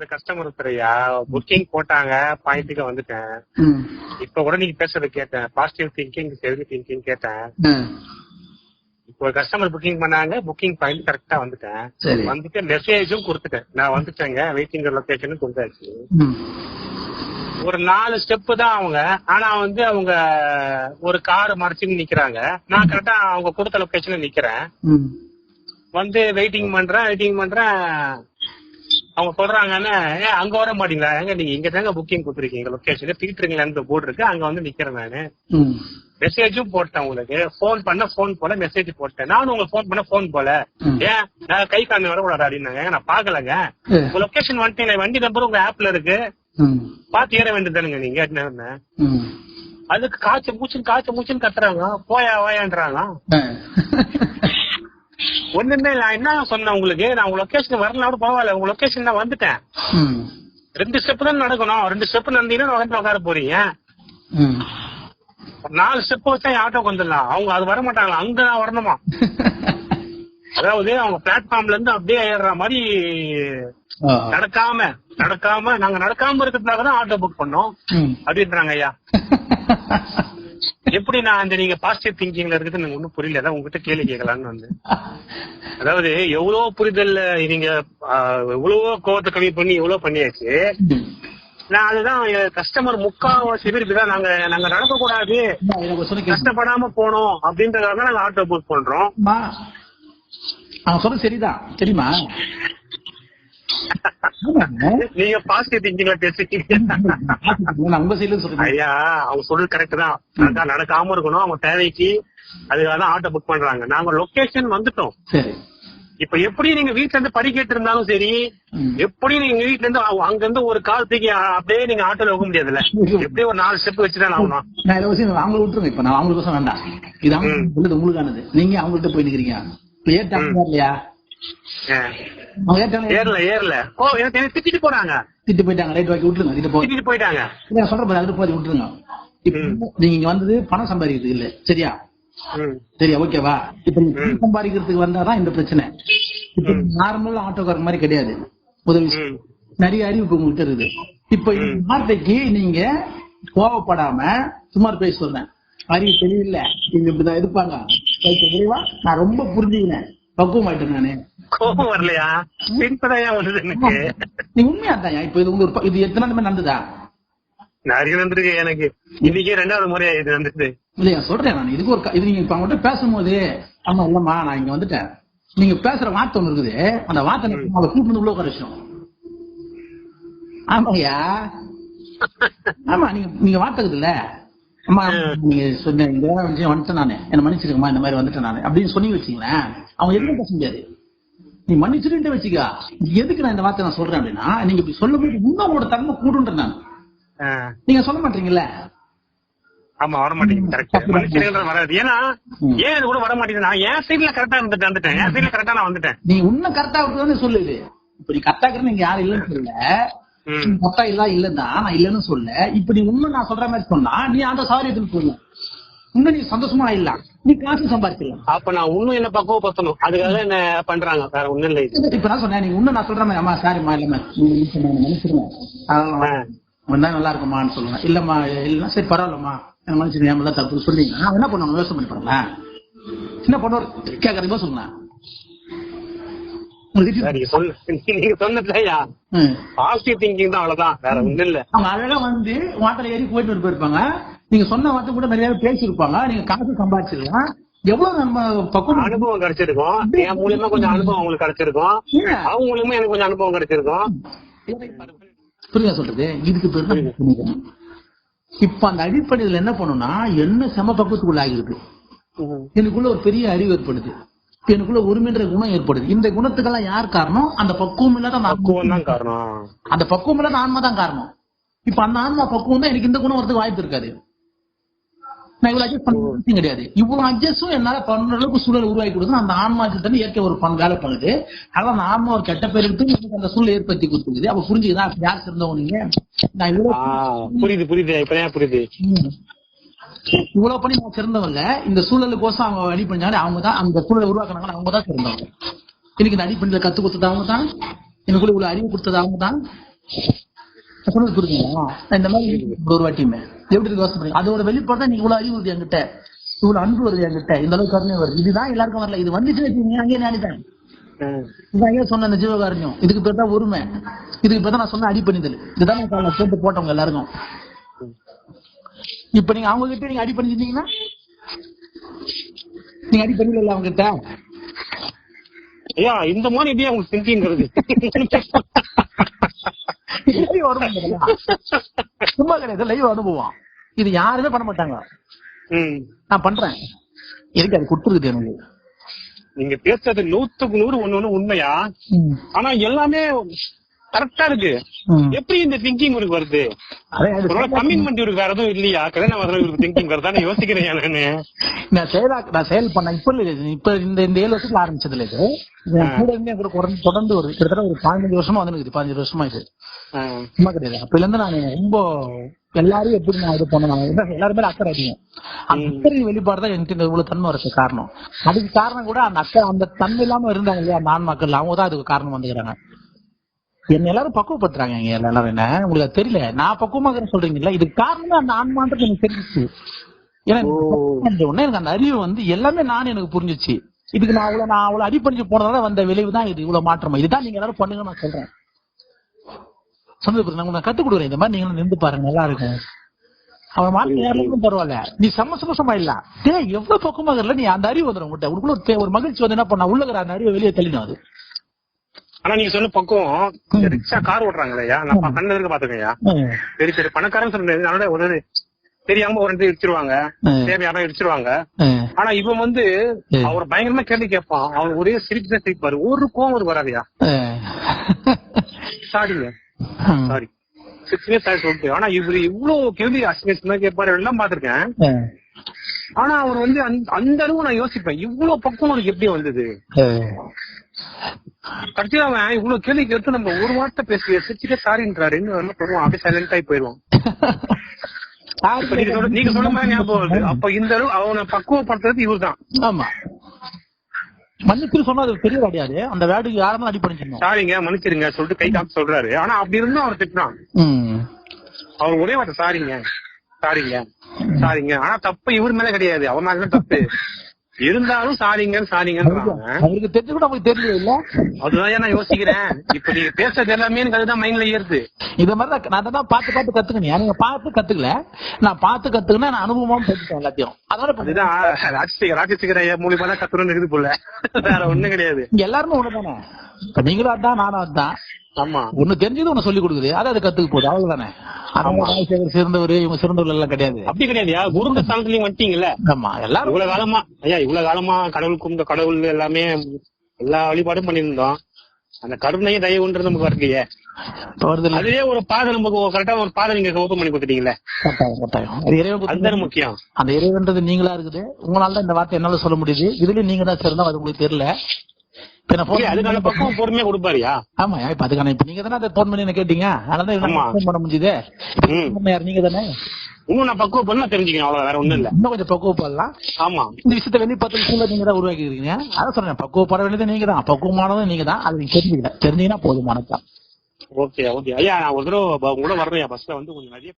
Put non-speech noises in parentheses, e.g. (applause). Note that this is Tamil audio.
ஒரு கஸ்டமர் ஒருத்தரையா? புக்கிங் போட்டாங்க பாயிண்ட்டுக்கு வந்துட்டேன். இப்ப கூட நீங்க பேசுறது கேட்டேன். பாசிட்டிவ் திங்கிங் செல்ஃப் திங்கிங் கேட்டேன். இப்போ ஒரு கஸ்டமர் புக்கிங் பண்ணாங்க புக்கிங் பாயிண்ட் கரெக்டா வந்துட்டேன். வந்துட்டு மெசேஜும் கொடுத்துட்டேன். நான் வந்துட்டேங்க வெயிட்டிங் லொகேஷனும் கொடுத்தாச்சு. ஒரு நாலு ஸ்டெப் தான் அவங்க. ஆனா வந்து அவங்க ஒரு கார் மறைச்சு நிக்கிறாங்க. நான் கரெக்டா அவங்க கொடுத்த லொகேஷன்ல நிக்கிறேன். வந்து வெயிட்டிங் பண்றேன் வெயிட்டிங் பண்றேன். அவங்க சொல்றாங்கன்னு ஏன் அங்க வர மாட்டீங்களா? எங்க நீங்க இங்க தாங்க புக்கிங் கொடுத்துருக்கீங்க லொகேஷன் தீட்டுறீங்களான்னு போர்டு இருக்கு அங்க வந்து நிக்கிறேன் நானு. மெசேஜும் போட்டேன் உங்களுக்கு. போன் பண்ண போன் போல மெசேஜ் போட்டேன். நானும் உங்களுக்கு போன் பண்ண போன் போல. ஏன் நான் கை காமி வரக்கூடாது அப்படின்னாங்க ஏங்க, நான் பாக்கலங்க உங்க லொகேஷன் வந்துட்டீங்க வண்டி நம்பர் உங்க ஆப்ல இருக்கு. பாத்து ஏற வேண்டியதானுங்க நீங்க. அதுக்கு காய்ச்சல் மூச்சுன்னு காய்ச்சல் மூச்சுன்னு கத்துறாங்க. போயா வாயான்றாங்க. ஒண்ணுமே நான் என்ன சொன்னேன் உங்களுக்கு? நான் உங்க லொகேஷன் வரலாம் கூட பரவாயில்ல. உங்க லொகேஷன் நான் வந்துட்டேன். ரெண்டு ஸ்டெப் தான் நடக்கணும். ரெண்டு ஸ்டெப் நடந்தீங்கன்னா வந்து உட்கார போறீங்க. நாலு ஸ்டெப் வச்சா ஆட்டோக்கு வந்துடலாம். அவங்க அது வர மாட்டாங்களா? அங்க நான் வரணுமா? அதாவது அவங்க பிளாட்ஃபார்ம்ல இருந்து அப்படியே ஏறுற மாதிரி. நடக்காம நடக்காம நாங்க நடக்காம இருக்கிறதுனால தான் ஆட்டோ புக் பண்ணோம். அப்படின்றாங்க ஐயா. (laughs) எப்படி நான் அந்த நீங்க பாசிட்டிவ் திங்கிங்ல இருக்குது எனக்கு ஒண்ணும் புரியல. அதான் உங்ககிட்ட கேள்வி கேட்கலான்னு வந்து அதாவது எவ்வளவு புரிதல் நீங்க எவ்வளவோ கோவத்தை கம்மி பண்ணி எவ்வளவு பண்ணியாச்சு. நான் அதுதான் கஸ்டமர் முக்காவாசி பேர் நாங்க நாங்க நடக்க கூடாது கஷ்டப்படாம போனோம் அப்படின்றதுக்காக தான் நாங்க ஆட்டோ புக் பண்றோம். அவன் சொல்றது சரிதான். தெரியுமா நீங்க பாசிட்டிவ் திங்கிங்ல சைடுல சொல்றேன் ஐயா அவங்க சொல்றது கரெக்ட் தான். நடக்கா- நடக்காம இருக்கணும். அவங்க தேவைக்கு அதுக்காக தான் ஆட்டோ புக் பண்றாங்க. நாங்க லொகேஷன் வந்துட்டோம். சரி. இப்ப எப்படி நீங்க வீட்ல இருந்து படிக்கட்டு இருந்தாலும் சரி. எப்படி நீங்க வீட்ல இருந்து அங்க இருந்து ஒரு கால் தூக்கி அப்படியே நீங்க ஆட்டோல வைக்க முடியாதுல்ல? எப்படி ஒரு நாலு ஸ்டெப் வச்சுதான் ஆகணும் நான் இதை வச்சு அவங்களை விட்டுருங்க. இப்ப நான் அவங்களுக்கு வேண்டாம். இது உங்களுக்கானது. நீங்க அவங்கள்ட்ட போய் நிக்கிறீங்க. இல்லையா ஏறல ஏறல. ஓ எனக்கு திட்டிட்டு போறாங்க திட்டு போயிட்டாங்க ரைட் வாக்கி விட்டுருங்க திட்டு திட்டிட்டு போயிட்டாங்க. நான் சொல்ற பாரு அதுக்கு போய் விட்டுருங்க. இப்ப நீங்க இங்க வந்தது பணம் சம்பாதிக்கிறதுக்கு இல்ல சரியா. சரியா ஓகேவா? இப்ப சம்பாதிக்கிறதுக்கு வந்தாதான் இந்த பிரச்சனை. இப்ப நார்மல் ஆட்டோக்காரர் மாதிரி கிடையாது. ம். நிறைய அறிவு இப்ப உங்ககிட்ட இருக்குது. இப்ப இந்த வார்த்தைக்கு நீங்க கோவப்படாம சுமார் பேச சொல்றேன். அறிவு தெளிவில்ல. இவங்க இப்படிதான் இருப்பாங்க. நான் ரொம்ப புரிஞ்சுக்கினேன் பக்குவம் ஆயிட்டேன் நானு. கோபம் வரலையா? சிரிப்பதான் வருது எனக்கு? நீ உண்மையா தான். இப்ப இது உங்க இது எத்தனை நாள் நடந்ததா? நிறைய வந்திருக்கு எனக்கு. இன்னைக்கு ரெண்டாவது முறையா இது வந்துச்சு இல்லையா? சொல்றேன் நான். இதுக்கு ஒரு இது நீங்க இப்ப அவங்ககிட்ட பேசும்போது ஆமா இல்லம்மா நான் இங்க வந்துட்டேன். நீங்க பேசுற வார்த்தை ஒண்ணு இருக்குது. அந்த வார்த்தை கூப்பிட்டு வந்து உள்ள உட்கார ஆமாய்யா ஆமா நீங்க நீங்க வார்த்தை இருக்குதுல்ல? அம்மா நீங்க சொன்ன இந்த வந்துட்டேன் நானு. என்ன மன்னிச்சிருக்கமா இந்த மாதிரி வந்துட்டேன் நானு. அப்படின்னு சொன்னி வச்சீங்களேன். அவங்க எதுவும் பேச முடியாது. நீ மன்னிச்சிருன்ட்டு வச்சுக்கா. எதுக்கு நான் இந்த வார்த்தை நான் சொல்றேன் அப்படின்னா நீங்க இப்படி சொல்லும் போது இன்னும் உங்களோட தன்மை கூடுன்ற நான். நீங்க சொல்ல மாட்டீங்கல்ல? ஆமா வர மாட்டேங்குது. கரெக்ட் வராது. ஏன்னா. ஏன் இது கூட வர மாட்டேங்குது? நான் என் சைடுல கரெக்டா இருந்துட்டு வந்துட்டேன். என் சைடுல கரெக்டா நான் வந்துட்டேன். நீ உன்ன கரெக்டா இருக்குதானே சொல்லுது. இப்ப நீ கரெக்டா இருக்கிற நீங்க யாரும் இல்லைன்னு சொல்லல. கரெக்டா இல்ல இல்லதான் நான் இல்லன்னு சொல்ல இப்ப நீ உண்மை நான் சொல்ற மாதிரி சொன்னா நீ அந்த சாரியத்துக்கு சொல்லு. இன்னும் நீ சந்தோஷமா இல்ல. நீ காசு சம்பாதிச்சிடலாம் அப்ப நான் இன்னும் என்ன பக்குவப்படுத்தணும். அதுக்காக என்ன பண்றாங்க? வேற ஒண்ணும் இல்லை இது. இப்ப நான் சொன்னேன் நீ உன்ன நான் சொல்ற மாதிரி அம்மா சாரிம்மா இல்லம்மா. வந்தா நல்லா இருக்குமான்னு சொல்லுவேன் இல்லம்மா இல்லைன்னா சரி பரவாயில்லம்மா. எனக்கு மன்னிச்சிருங்க என் மேல தப்பு சொன்னீங்கன்னா அவன் என்ன பண்ணுவாங்க யோசனை பண்ணி பாருங்களேன் சொல்லுங்க. சொன்ன நீங்க சொன்னதுலயா ம். பாசிட்டிவ் திங்கிங் தான் அவ்வளவுதான். வேற ஒண்ணும் இல்ல. அவங்க அழகா வந்து வாட்டல ஏறி போயிட்டு போயிருப்பாங்க. நீங்க சொன்ன வார்த்தை கூட நிறைய பேசியிருப்பாங்க. நீங்க காசு சம்பாதிச்சிடலாம் எவ்வளவு நம்ம பக்கம் அனுபவம் கிடைச்சிருக்கும். என் மூலியமா கொஞ்சம் அனுபவம் அவங்களுக்கு கிடைச்சிருக்கும். அவங்க மூலியமா எனக்கு கொஞ்சம் அனுபவம் கிடைச்சிருக்கும். புரியுதா சொல்றது? இதுக்கு பேர். இப்ப அந்த அடிப்படையில் என்ன பண்ணும்னா என்ன செம பக்குவத்துக்குள்ள ஆகிருக்கு. எனக்குள்ள ஒரு பெரிய அறிவு ஏற்படுது. எனக்குள்ள உரிமைன்ற குணம் ஏற்படுது. இந்த குணத்துக்கெல்லாம் யார் காரணம்? அந்த பக்குவம் இல்லாத. பக்குவம் தான் காரணம். அந்த பக்குவம் இல்லாத ஆன்மா தான் காரணம். இப்ப அந்த ஆன்மா பக்குவம் தான் எனக்கு இந்த குணம் வரதுக்கு வாய்ப்பு இருக்காது. நான் இவ்வளவு அட்ஜஸ்ட் பண்ண கிடையாது. இவ்வளவு அட்ஜஸ்டும் என்னால பண்ற அளவுக்கு சூழல் உருவாக்கி கொடுத்து அந்த ஆன்மாக்கு தானே இயற்கை ஒரு பண் வேலை பண்ணுது. அதனால அந்த ஆன்மா ஒரு கெட்ட பேர் எடுத்து எனக்கு அந்த சூழலை ஏற்படுத்தி கொடுத்துருக்குது அப்ப புரிஞ்சுக்குதா? அப்ப யார் சிறந்தவங்க நீங்க? நான் இவ்வளவு புரியுது புரியுது. இப்பதான் புரியுது. இவ்வளவு பண்ணி நான் சிறந்தவங்க. இந்த சூழலுக்கோசம் அவங்க அடி பண்ணாங்க அவங்க தான் அந்த சூழலை உருவாக்குனாங்க அவங்க தான் சிறந்தவங்க. எனக்கு இந்த அடிப்படையில கத்து கொடுத்தது அவங்க தான் எனக்குள்ள இவ்வளவு அறிவு கொடுத்தது அவங்க தான் சொன்னது புரியுதுங்களா இந்த மாதிரி ஒரு வாட்டியுமே. எப்படி இருக்கு யோசனை அதோட வெளிப்பாடு தான் இவ்வளவு அறிவு வருது என்கிட்ட. இவ்வளவு அன்பு வருது என்கிட்ட. இந்த அளவுக்கு கருணை வருது இதுதான் எல்லாருக்கும் வரல. இது வந்துச்சு வச்சுக்கீங்க. அங்கேயே நாடிட்டேன் இதான் ஏன் சொன்ன அந்த ஜீவகாரண்யம். இதுக்கு பேர் தான் உரிமை இதுக்கு பேர் தான் நான் சொன்ன அடிப்பணிதல். இதுதான் நான் சேர்த்து போட்டவங்க எல்லாருக்கும். இப்ப நீங்க அவங்க கிட்ட நீங்க அடி பண்ணிருந்தீங்கன்னா நீங்க அடி பண்ணல அவங்க கிட்ட ஐயா இந்த மாதிரி எப்படி உங்களுக்கு திங்கிங் லைவ் அனுபவம். சும்மா கிடையாது லைவ் அனுபவம் இது யாருமே பண்ண மாட்டாங்க. நான் பண்றேன் எதுக்கு அது கொடுத்துருக்குது எனக்கு நீங்க பேசுறது நூத்துக்கு நூறு ஒண்ணு ஒண்ணு உண்மையா. ஆனா எல்லாமே கரெக்டா இருக்கு. எப்படி இந்த திங்கிங் உங்களுக்கு வருது? கமிட்மெண்ட் இவருக்கு வேற எதுவும் இல்லையா? கல்யாணம் வர இவருக்கு திங்கிங் வருதா நான் யோசிக்கிறேன் நானு நான். செயலா நான் செயல் பண்ண இப்ப இல்ல. இப்ப இந்த இந்த ஏழு வருஷத்துல ஆரம்பிச்சதுல இது. இது கூட இருந்து தொடர்ந்து ஒரு கிட்டத்தட்ட ஒரு பதினஞ்சு வருஷமா வந்து பதினஞ்சு வருஷமா இது. சும்மா கிடையாது. அப்பல இருந்து நான் ரொம்ப எல்லாரையும் எப்படி நான் இது பண்ணணும்? எல்லாருமே அக்கறை அதிகம். அந்த அக்கறை வெளிப்பாடு தான் எனக்கு இந்த இவ்வளவு தன்மை வரதுக்கு காரணம். அதுக்கு காரணம் கூட அந்த அக்கறை அந்த தன்மை இல்லாம இருந்தாங்க இல்லையா? அந்த மக்கள் அவங்க தான் அதுக்கு காரணம் வந்துக்கிறாங்க. என்ன எல்லாரும் பக்குவப்படுத்துறாங்க இங்க எல்லாரும். என்ன உங்களுக்கு தெரியல. நான் பக்குவமாக்கிறேன் சொல்றீங்கல்ல? இதுக்கு காரணமே அந்த ஆன்மான்றது எனக்கு தெரிஞ்சிச்சு. ஏன்னா உடனே எனக்கு அந்த அறிவு வந்து எல்லாமே நான் எனக்கு புரிஞ்சிச்சு. இதுக்கு நான் அவ்வளவு நான் அவ்வளவு அடிப்பணிஞ்சு போனதால வந்த விளைவு தான் இது. இவ்வளவு மாற்றம். இதுதான் நீங்க எல்லாரும் பண்ணுங்க நான் சொல்றேன். சொன்னது. நான் உங்களுக்கு கத்துக் கொடுக்குறேன். இந்த மாதிரி நீங்களும் நின்று பாருங்க நல்லா இருக்கும். அவன் மாற்றி யாருக்கும் பரவாயில்ல. நீ செம்ம சந்தோஷமா இல்ல. டே எவ்வளவு பக்கமா இருக்கல நீ அந்த அறிவு வந்துடும் உங்கள்கிட்ட உங்களுக்குள்ள ஒரு மகிழ்ச்சி வந்து என்ன பண்ண? உள்ள இருக்கிற அந்த அறிவை வெளியே தள்ளிடும் அது. ஆனா நீங்க சொன்ன பக்கம் ரிக்ஷா கார் ஓட்டுறாங்க இல்லையா நான் கண்ணு இருக்க பாத்துக்கயா. பெரிய பெரிய பணக்காரன் சொல்றது அதனால ஒரு தெரியாம ஒரு ரெண்டு இடிச்சிருவாங்க. தேவையான இடிச்சிருவாங்க. ஆனா இவன் வந்து. அவர் பயங்கரமா கேள்வி கேட்பான். அவன் ஒரே சிரிப்பு தான் சிரிப்பாரு. ஒரு கோவம் வராதியா ம். சாரிங்க. சாரி சிரிச்சுனே சாரி சொல்லிட்டு. ஆனா இவரு இவ்வளவு கேள்வி அசிங்கமா கேட்பாரு. எல்லாம் பாத்திருக்கேன். ஆனா அவர் வந்து அந்த- அளவு நான் யோசிப்பேன். இவ்வளவு பக்கம் அவனுக்கு எப்படி வந்தது. கடைசியா அவன் இவ்வளவு கேள்வி கேட்டு நம்ம ஒரு வார்த்தை பேசி சிரிச்சுட்டே சாரின்றாரு. என்ன சொல்லுவான் அப்படியே சைலண்ட் ஆகி போயிருவான் இப்ப நீங்க சொன்ன மாதிரி ஞாபகம் வருது. அப்ப இந்த அளவு அவனை பக்குவப்படுத்துறது இவர்தான். ஆமா. மன்னிப்பு சொன்னா அது பெரிய அடியாது அந்த வேடுக்கு யாரும் அடி பண்ணிச்சிருந்தோம் சாரிங்க மன்னிச்சிருங்க சொல்லிட்டு கை காமிச்சு சொல்றாரு. ஆனா அப்படி இருந்தும் அவர் திட்டுறான். அவர் ஒரே வார்த்தை சாரிங்க. சாரிங்க. சாரிங்க. ஆனா தப்பு இவர் மேல கிடையாது. அவன் மேல தப்பு. இருந்தாலும் சாரிங்க சாரிங்கன்றாங்க. அவருக்கு தெரிஞ்சு கூட அவங்களுக்கு தெரியல இல்ல. அதுதான் நான் யோசிக்கிறேன். இப்ப நீங்க பேசுறது எல்லாமே எனக்கு அதுதான் மைண்ட்ல ஏறுது. இத மாதிரி நான் தான் பார்த்து பார்த்து கத்துக்கணும். நீங்க பார்த்து கத்துக்கல? நான் பார்த்து கத்துக்கினா நான் அனுபவமாவும் கத்துக்கிட்டேன் எல்லாத்தையும். அதனால இப்ப அதுதான் ராஜசேகர் ராஜசேகர் ஐயா மூலியமா தான் கத்துறோம்னு இருக்குது போல. வேற ஒண்ணும் கிடையாது. எல்லாருமே ஒண்ணுதானே நீங்களும் அதான் நானும் அதான். ஆமா. ஒண்ணு தெரிஞ்சது ஒண்ணு சொல்லி கொடுக்குது. அதை அதை கத்துக்க போகுது? அவ்வளவுதானே? அவங்க ராஜசேகர் சிறந்தவர் இவங்க சிறந்தவர் எல்லாம் கிடையாது. அப்படி கிடையாதுயா குருந்த ஸ்தானத்துலயும் வந்துட்டீங்கல்ல? ஆமா எல்லாரும். இவ்வளவு காலமா ஐயா இவ்வளவு காலமா கடவுள் கும்பிட்ட கடவுள் எல்லாமே எல்லா வழிபாடும் பண்ணியிருந்தோம். அந்த கருணையும் தயவுன்றது நமக்கு வரலையே அதுவே ஒரு பாதை நமக்கு கரெக்டா ஒரு பாதை நீங்க ஓப்பன் பண்ணி கொடுத்துட்டீங்களே அதுதானே முக்கியம். அந்த இறைவன்றது நீங்களா இருக்குது? உங்களால தான் இந்த வார்த்தை என்னால சொல்ல முடியுது. இதுலயும் நீங்க தான் சிறந்தா அது உங்களுக்கு தெரியல இப்ப நான் phone சரி, அதுக்கான பக்கம் பொறுமையா கொடுப்பாருயா? ஆமா இப்ப அதுக்கான இப்ப நீங்க தானே அதை போன் பண்ணி என்ன கேட்டீங்க அதனால ஆமா. தான் போன் பண்ண நீங்க தானே இன்னும் நான் பக்குவம் பண்ண தெரிஞ்சுக்கணும் அவ்வளவு வேற ஒண்ணும் இல்ல. இன்னும் கொஞ்சம் பக்குவப்படலாம் ஆமா. இந்த விஷயத்த வெளி பத்து சூழல நீங்க தான் உருவாக்கி இருக்கீங்க அதான் சொன்னேன் பக்குவப்பட வேண்டியது நீங்க தான் பக்குவமானதும் நீங்க தான் அது நீங்க தெரிஞ்சுக்கல தெரிஞ்சீங்கன்னா போதுமானதான் ஓகே ஓகே. ஐயா நான் ஒரு தடவை கூட வரணும் பஸ்ல வந்து கொஞ்சம் நிறைய